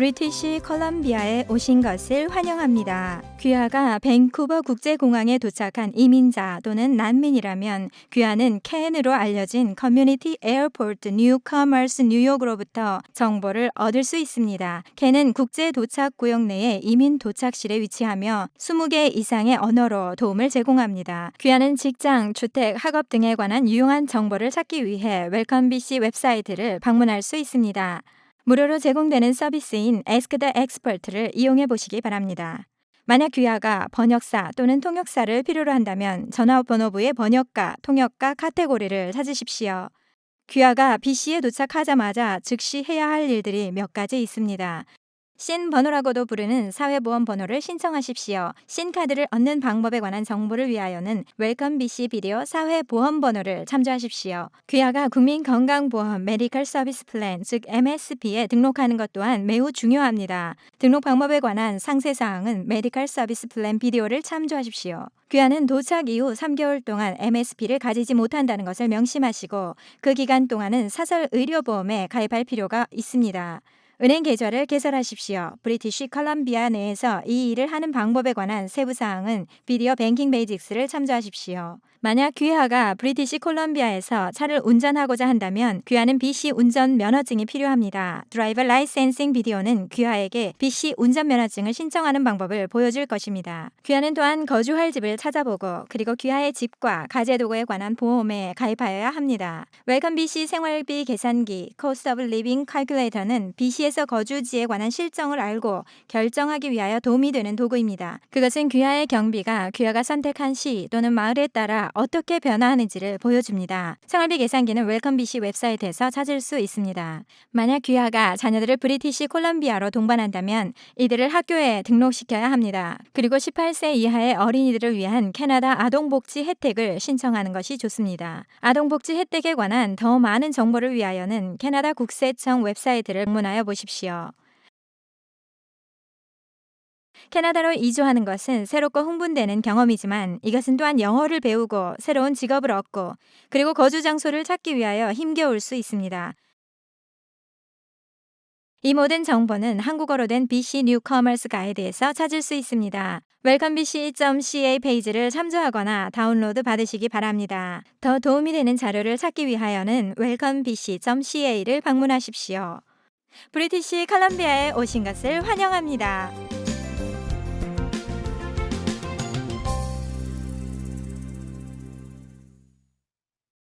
브리티시 컬럼비아에 오신 것을 환영합니다. 귀하가 밴쿠버 국제공항에 도착한 이민자 또는 난민이라면 귀하는 캔으로 알려진 커뮤니티 에어포트 뉴커머스 뉴욕으로부터 정보를 얻을 수 있습니다. 캔은 국제 도착 구역 내에 이민 도착실에 위치하며 20개 이상의 언어로 도움을 제공합니다. 귀하는 직장, 주택, 학업 등에 관한 유용한 정보를 찾기 위해 웰컴 BC 웹사이트를 방문할 수 있습니다. 무료로 제공되는 서비스인 Ask the Expert를 이용해 보시기 바랍니다. 만약 귀하가 번역사 또는 통역사를 필요로 한다면 전화번호부의 번역가, 통역가 카테고리를 찾으십시오. 귀하가 BC에 도착하자마자 즉시 해야 할 일들이 몇 가지 있습니다. 신 번호라고도 부르는 사회보험 번호를 신청하십시오. 신 카드를 얻는 방법에 관한 정보를 위하여는 웰컴 BC 비디오 사회보험 번호를 참조하십시오. 귀하가 국민건강보험 메디컬 서비스 플랜 즉 MSP에 등록하는 것 또한 매우 중요합니다. 등록 방법에 관한 상세 사항은 메디컬 서비스 플랜 비디오를 참조하십시오. 귀하는 도착 이후 3개월 동안 MSP를 가지지 못한다는 것을 명심하시고 그 기간 동안은 사설 의료보험에 가입할 필요가 있습니다. 은행 계좌를 개설하십시오. 브리티시 컬럼비아 내에서 이 일을 하는 방법에 관한 세부 사항은 비디오 뱅킹 베이직스를 참조하십시오. 만약 귀하가 브리티시 콜롬비아에서 차를 운전하고자 한다면 귀하는 BC 운전 면허증이 필요합니다. 드라이버 라이센싱 비디오는 귀하에게 BC 운전 면허증을 신청하는 방법을 보여줄 것입니다. 귀하는 또한 거주할 집을 찾아보고 그리고 귀하의 집과 가재도구에 관한 보험에 가입하여야 합니다. 웰컴 BC 생활비 계산기 Cost of Living Calculator는 BC에서 거주지에 관한 실정을 알고 결정하기 위하여 도움이 되는 도구입니다. 그것은 귀하의 경비가 귀하가 선택한 시 또는 마을에 따라 어떻게 변화하는지를 보여줍니다. 생활비 계산기는 웰컴 BC 웹사이트에서 찾을 수 있습니다. 만약 귀하가 자녀들을 브리티시 콜롬비아로 동반한다면 이들을 학교에 등록시켜야 합니다. 그리고 18세 이하의 어린이들을 위한 캐나다 아동복지 혜택을 신청하는 것이 좋습니다. 아동복지 혜택에 관한 더 많은 정보를 위하여는 캐나다 국세청 웹사이트를 방문하여 보십시오. 캐나다로 이주하는 것은 새롭고 흥분되는 경험이지만 이것은 또한 영어를 배우고 새로운 직업을 얻고 그리고 거주 장소를 찾기 위하여 힘겨울 수 있습니다. 이 모든 정보는 한국어로 된 BC 뉴 커머스 가이드에서 찾을 수 있습니다. welcomebc.ca 페이지를 참조하거나 다운로드 받으시기 바랍니다. 더 도움이 되는 자료를 찾기 위하여는 welcomebc.ca를 방문하십시오. 브리티시 컬럼비아에 오신 것을 환영합니다.